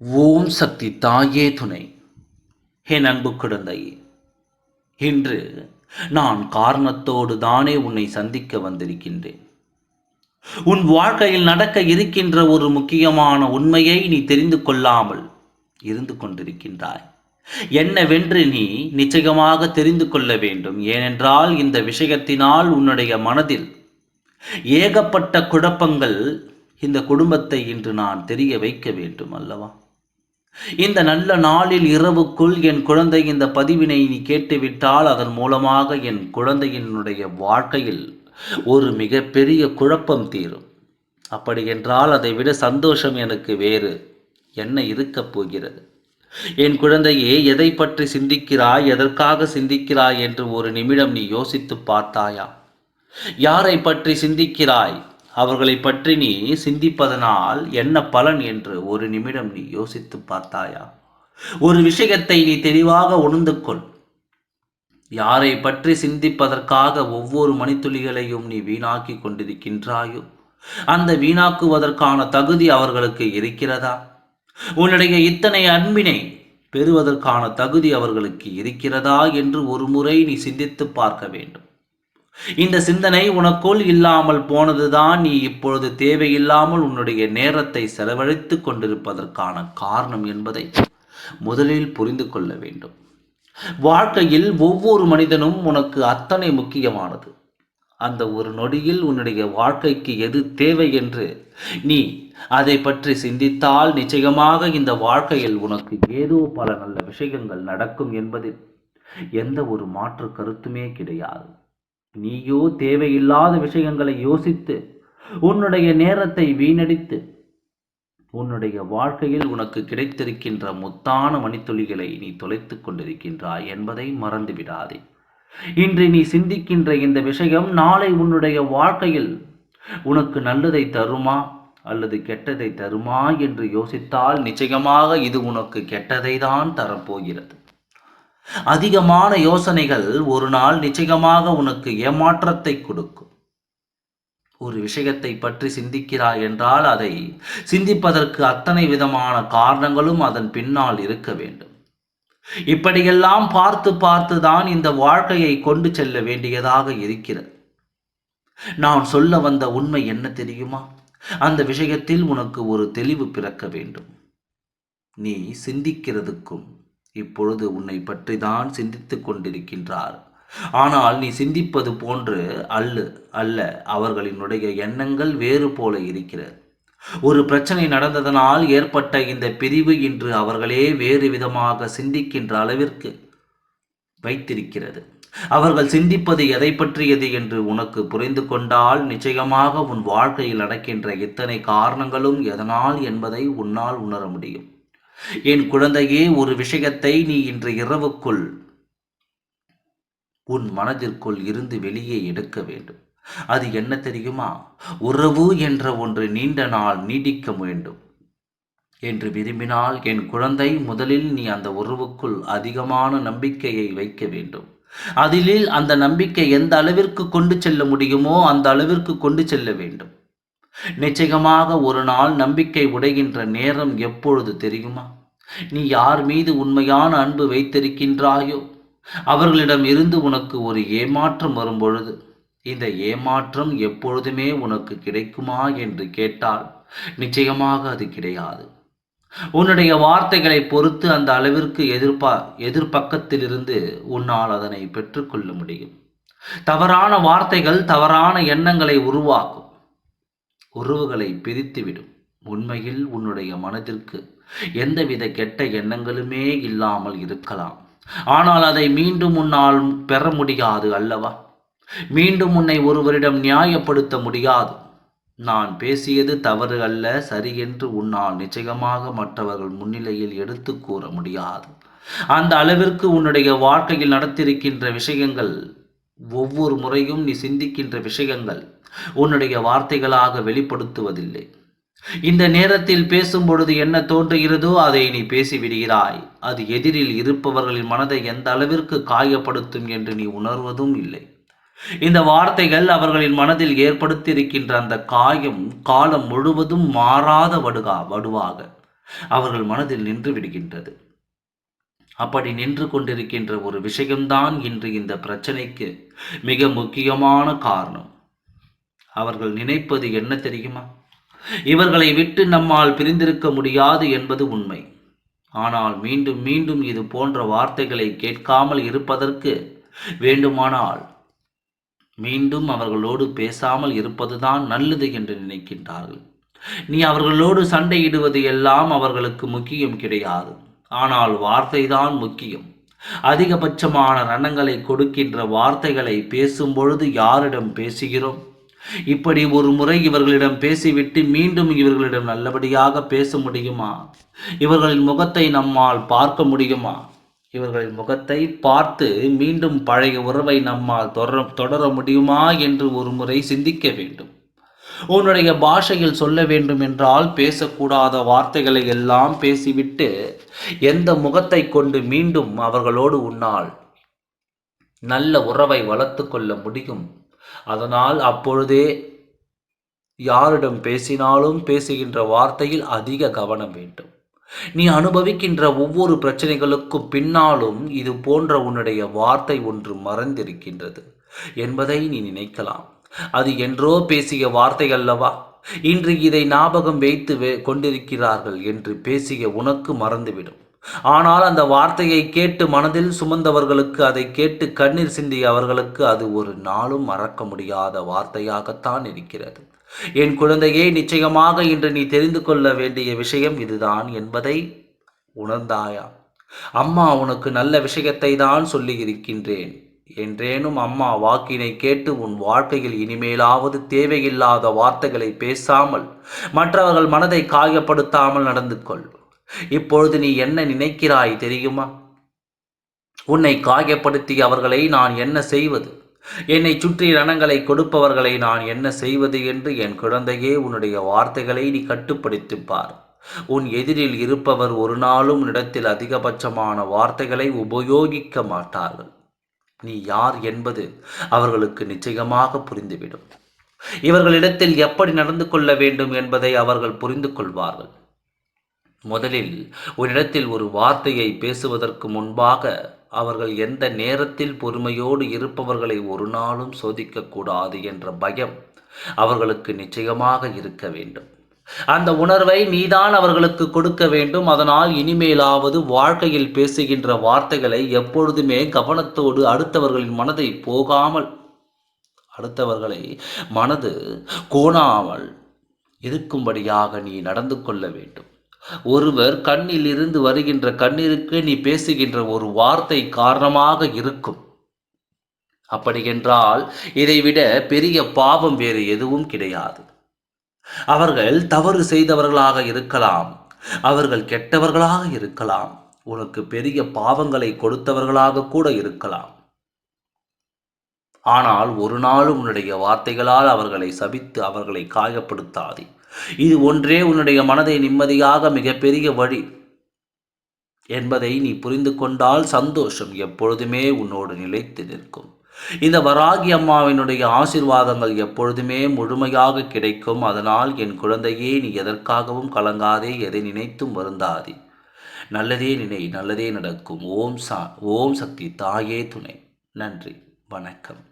ஓம் சக்தி தாயே துணை. என் அன்பு குழந்தையே இன்று நான் காரணத்தோடு தானே உன்னை சந்திக்க வந்திருக்கின்றேன். உன் வாழ்க்கையில் நடக்க இருக்கின்ற ஒரு முக்கியமான உண்மையை நீ தெரிந்து கொள்ளாமல் இருந்து கொண்டிருக்கின்றாய். என்னவென்று நீ நிச்சயமாக தெரிந்து கொள்ள வேண்டும். ஏனென்றால் இந்த விஷயத்தினால் உன்னுடைய மனதில் ஏகப்பட்ட குழப்பங்கள் இந்த குடும்பத்தை இன்று நான் தெரிய வைக்க வேண்டும் அல்லவா? இந்த நல்ல நாளில் இரவுக்குள் என் குழந்தை இந்த பதிவினை நீ கேட்டுவிட்டால் அதன் மூலமாக என் குழந்தையினுடைய வாழ்க்கையில் ஒரு மிகப்பெரிய குழப்பம் தீரும். அப்படி என்றால் அதை விட சந்தோஷம் எனக்கு வேறு. என்ன இருக்கப் போகிறது? என் குழந்தையே எதை பற்றி சிந்திக்கிறாய் எதற்காக சிந்திக்கிறாய் என்று ஒரு நிமிடம் நீ யோசித்து பார்த்தாயா? யாரை பற்றி சிந்திக்கிறாய்? அவர்களை பற்றி நீ சிந்திப்பதனால் என்ன பலன் என்று ஒரு நிமிடம் நீ யோசித்து பார்த்தாயா? ஒரு விஷயத்தை நீ தெளிவாக உணர்ந்து கொள். யாரை பற்றி சிந்திப்பதற்காக ஒவ்வொரு மணித்துளிகளையும் நீ வீணாக்கி கொண்டிருக்கின்றாயோ? அந்த வீணாக்குவதற்கான தகுதி அவர்களுக்கு இருக்கிறதா? உன்னுடைய இத்தனை அன்பினை பெறுவதற்கான தகுதி அவர்களுக்கு இருக்கிறதா என்று ஒரு முறை நீ சிந்தித்து பார்க்க வேண்டும். இந்த சிந்தனை உனக்குள் இல்லாமல் போனதுதான் நீ இப்பொழுது தேவையில்லாமல் உன்னுடைய நேரத்தை செலவழித்து கொண்டிருப்பதற்கான காரணம் என்பதை முதலில் புரிந்து கொள்ள வேண்டும். வாழ்க்கையில் ஒவ்வொரு மனிதனும் உனக்கு அத்தனை முக்கியமானது. அந்த ஒரு நொடியில் உன்னுடைய வாழ்க்கைக்கு எது தேவை என்று நீ அதை பற்றி சிந்தித்தால் நிச்சயமாக இந்த வாழ்க்கையில் உனக்கு ஏதோ பல நல்ல விஷயங்கள் நடக்கும் என்பதில் எந்த ஒரு மாற்று கருத்துமே கிடையாது. நீயோ தேவையில்லாத விஷயங்களை யோசித்து உன்னுடைய நேரத்தை வீணடித்து உன்னுடைய வாழ்க்கையில் உனக்கு கிடைத்திருக்கின்ற முத்தான மணித்துளிகளை நீ தொலைத்து கொண்டிருக்கின்றாய் என்பதை மறந்துவிடாதே. இன்று நீ சிந்திக்கின்ற இந்த விஷயம் நாளை உன்னுடைய வாழ்க்கையில் உனக்கு நல்லதை தருமா அல்லது கெட்டதை தருமா என்று யோசித்தால் நிச்சயமாக இது உனக்கு கெட்டதை தான் தரப்போகிறது. அதிகமான யோசனைகள் ஒரு நாள் நிச்சயமாக உனக்கு ஏமாற்றத்தை கொடுக்கும். ஒரு விஷயத்தை பற்றி சிந்திக்கிறாய் என்றால் அதை சிந்திப்பதற்கு அத்தனை விதமான காரணங்களும் அதன் பின்னால் இருக்க வேண்டும். இப்படியெல்லாம் பார்த்து பார்த்து தான் இந்த வாழ்க்கையை கொண்டு செல்ல வேண்டியதாக இருக்கிறது. நான் சொல்ல வந்த உண்மை என்ன தெரியுமா? அந்த விஷயத்தில் உனக்கு ஒரு தெளிவு பிறக்க வேண்டும். நீ சிந்திக்கிறதுக்கும் இப்பொழுது உன்னை பற்றி தான் சிந்தித்துக் கொண்டிருக்கின்றார். ஆனால் நீ சிந்திப்பது போன்று அல்ல அல்ல அவர்களினுடைய எண்ணங்கள் வேறு போல இருக்கிறது. ஒரு பிரச்சனை நடந்ததனால் ஏற்பட்ட இந்த பிரிவு இன்று அவர்களே வேறு விதமாக சிந்திக்கின்ற அளவிற்கு வைத்திருக்கிறது. அவர்கள் சிந்திப்பது எதை பற்றியது என்று உனக்கு புரிந்து கொண்டால் நிச்சயமாக உன் வாழ்க்கையில் நடக்கின்ற இத்தனை காரணங்களும் எதனால் என்பதை உன்னால் உணர முடியும். என் குழந்தையே ஒரு விஷயத்தை நீ இன்று இரவுக்குள் உன் மனதிற்குள் இருந்து வெளியே எடுக்க வேண்டும். அது என்ன தெரியுமா? உறவு என்ற ஒன்று நீண்ட நாள் நீடிக்க வேண்டும். என்று விரும்பினால் என் குழந்தை முதலில் நீ அந்த உறவுக்குள் அதிகமான நம்பிக்கையை வைக்க வேண்டும். அதிலில் அந்த நம்பிக்கை எந்த அளவிற்கு கொண்டு செல்ல முடியுமோ அந்த அளவிற்கு கொண்டு செல்ல வேண்டும். நிச்சயமாக ஒரு நாள் நம்பிக்கை உடைகின்ற நேரம் எப்பொழுது தெரியுமா? நீ யார் மீது உண்மையான அன்பு வைத்திருக்கின்றாயோ அவர்களிடம் இருந்து உனக்கு ஒரு ஏமாற்றம் வரும்பொழுது இந்த ஏமாற்றம் எப்பொழுதுமே உனக்கு கிடைக்குமா என்று கேட்டால் நிச்சயமாக அது கிடையாது. உன்னுடைய வார்த்தைகளை பொறுத்து அந்த அளவிற்கு எதிர்பா எதிர்பக்கத்திலிருந்து உன்னால் அதனை பெற்றுக்கொள்ள முடியும். தவறான வார்த்தைகள் தவறான எண்ணங்களை உருவாக்கும். உறவுகளை பிரித்துவிடும். உண்மையில் உன்னுடைய மனதிற்கு எந்தவித கெட்ட எண்ணங்களுமே இல்லாமல் இருக்கலாம். ஆனால் அதை மீண்டும் உன்னால் பெற முடியாது அல்லவா? மீண்டும் உன்னை ஒருவரிடம் நியாயப்படுத்த முடியாது. நான் பேசியது தவறு அல்ல சரி என்று உன்னால் நிச்சயமாக மற்றவர்கள் முன்னிலையில் எடுத்து கூற முடியாது. அந்த அளவிற்கு உன்னுடைய வாழ்க்கையில் நடத்திருக்கின்ற விஷயங்கள் ஒவ்வொரு முறையும் நீ சிந்திக்கின்ற விஷயங்கள் உன்னுடைய வார்த்தைகளாக வெளிப்படுத்துவதில்லை. இந்த நேரத்தில் பேசும் பொழுது என்ன தோன்றுகிறதோ அதை நீ பேசிவிடுகிறாய். அது எதிரில் இருப்பவர்களின் மனதை எந்த அளவிற்கு காயப்படுத்தும் என்று நீ உணர்வதும் இல்லை. இந்த வார்த்தைகள் அவர்களின் மனதில் ஏற்படுத்தியிருக்கின்ற அந்த காயம் காலம் முழுவதும் மாறாத வடுகா வடுவாக அவர்கள் மனதில் நின்று விடுகின்றது. அப்படி நின்று கொண்டிருக்கின்ற ஒரு விஷயம்தான் இன்று இந்த பிரச்சனைக்கு மிக முக்கியமான காரணம். அவர்கள் நினைப்பது என்ன தெரியுமா? இவர்களை விட்டு நம்மால் பிரிந்திருக்க முடியாது என்பது உண்மை. ஆனால் மீண்டும் மீண்டும் இது போன்ற வார்த்தைகளை கேட்காமல் இருப்பதற்கு வேண்டுமானால் மீண்டும் அவர்களோடு பேசாமல் இருப்பதுதான் நல்லது என்று நினைக்கின்றார்கள். நீ அவர்களோடு சண்டையிடுவது எல்லாம் அவர்களுக்கு முக்கியம் கிடையாது. ஆனால் வார்த்தைதான் முக்கியம். அதிகபட்சமான ரணங்களை கொடுக்கின்ற வார்த்தைகளை பேசும் பொழுது யாரிடம் பேசுகிறோம்? இப்படி ஒரு முறை இவர்களிடம் பேசிவிட்டு மீண்டும் இவர்களிடம் நல்லபடியாக பேச முடியுமா? இவர்களின் முகத்தை நம்மால் பார்க்க முடியுமா? இவர்களின் முகத்தை பார்த்து மீண்டும் பழைய உறவை நம்மால் தொடர தொடர முடியுமா என்று ஒரு முறை சிந்திக்க வேண்டும். உன்னுடைய பாஷையில் சொல்ல வேண்டும் என்றால் பேசக்கூடாத வார்த்தைகளை எல்லாம் பேசிவிட்டு எந்த முகத்தை கொண்டு மீண்டும் அவர்களோடு உன்னால் நல்ல உறவை வளர்த்து கொள்ள முடியும்? அதனால் அப்பொழுதே யாரிடம் பேசினாலும் பேசுகின்ற வார்த்தையில் அதிக கவனம் வேண்டும். நீ அனுபவிக்கின்ற ஒவ்வொரு பிரச்சனைகளுக்கும் பின்னாலும் இது போன்ற உன்னுடைய வார்த்தை ஒன்று மறந்திருக்கின்றது என்பதை நீ நினைக்கலாம். அது என்றோ பேசிய வார்த்தை அல்லவா? இன்று இதை ஞாபகம் வைத்து கொண்டிருக்கிறார்கள் என்று பேசிய உனக்கு மறந்துவிடும். ஆனால் அந்த வார்த்தையை கேட்டு மனதில் சுமந்தவர்களுக்கு அதை கேட்டு கண்ணீர் சிந்திய அவர்களுக்கு அது ஒரு நாளும் மறக்க முடியாத வார்த்தையாகத்தான் இருக்கிறது. என் குழந்தையே நிச்சயமாக இன்று நீ தெரிந்து கொள்ள வேண்டிய விஷயம் இதுதான் என்பதை உணர்ந்தாயா? அம்மா உனக்கு நல்ல விஷயத்தை தான் சொல்லி இருக்கின்றேன். என்றேனும் அம்மா வாக்கினை கேட்டு உன் வாழ்க்கையில் இனிமேலாவது தேவையில்லாத வார்த்தைகளை பேசாமல் மற்றவர்கள் மனதை காயப்படுத்தாமல் நடந்து கொள். இப்பொழுது நீ என்ன நினைக்கிறாய் தெரியுமா? உன்னை காயப்படுத்தி அவர்களை நான் என்ன செய்வது? என்னை சுற்றி ரணங்களை கொடுப்பவர்களை நான் என்ன செய்வது என்று என் குழந்தையே உன்னுடைய வார்த்தைகளை நீ கட்டுப்படுத்தி பார். உன் எதிரில் இருப்பவர் ஒரு நாளும் இடத்தில் அதிகபட்சமான வார்த்தைகளை உபயோகிக்க மாட்டார்கள். நீ யார் என்பது அவர்களுக்கு நிச்சயமாக புரிந்துவிடும். இவர்களிடத்தில் எப்படி நடந்து கொள்ள வேண்டும் என்பதை அவர்கள் புரிந்து கொள்வார்கள். முதலில் உன்னிடத்தில் ஒரு வார்த்தையை பேசுவதற்கு முன்பாக அவர்கள் எந்த நேரத்தில் பொறுமையோடு இருப்பவர்களை ஒரு நாளும் சோதிக்கக்கூடாது என்ற பயம் அவர்களுக்கு நிச்சயமாக இருக்க வேண்டும். அந்த உணர்வை நீதான் அவர்களுக்கு கொடுக்க வேண்டும். அதனால் இனிமேலாவது வாழ்க்கையில் பேசுகின்ற வார்த்தைகளை எப்பொழுதுமே கவனத்தோடு அடுத்தவர்களின் மனதை போகாமல் அடுத்தவர்களை மனது கோணாமல் இருக்கும்படியாக நீ நடந்து கொள்ள வேண்டும். ஒருவர் கண்ணில் இருந்து வருகின்ற கண்ணீருக்கு நீ பேசுகின்ற ஒரு வார்த்தை காரணமாக இருக்கும். அப்படி என்றால் இதைவிட பெரிய பாவம் வேறு எதுவும் கிடையாது. அவர்கள் தவறு செய்தவர்களாக இருக்கலாம். அவர்கள் கெட்டவர்களாக இருக்கலாம். உனக்கு பெரிய பாவங்களை கொடுத்தவர்களாக கூட இருக்கலாம். ஆனால் ஒரு நாளும் உன்னுடைய வார்த்தைகளால் அவர்களை சபித்து அவர்களை காயப்படுத்தாதே. இது ஒன்றே உன்னுடைய மனதை நிம்மதியாக மிகப்பெரிய வழி என்பதை நீ புரிந்து கொண்டால் சந்தோஷம் எப்பொழுதுமே உன்னோடு நிலைத்து நிற்கும். இந்த வராகி அம்மாவினுடைய ஆசிர்வாதங்கள் எப்பொழுதுமே முழுமையாக கிடைக்கும். அதனால் என் குழந்தையே நீ எதற்காகவும் கலங்காதே எதை நினைத்தும் வருந்தாதே. நல்லதே நினை நல்லதே நடக்கும். ஓம் சா ஓம் சக்தி தாயே துணை. நன்றி வணக்கம்.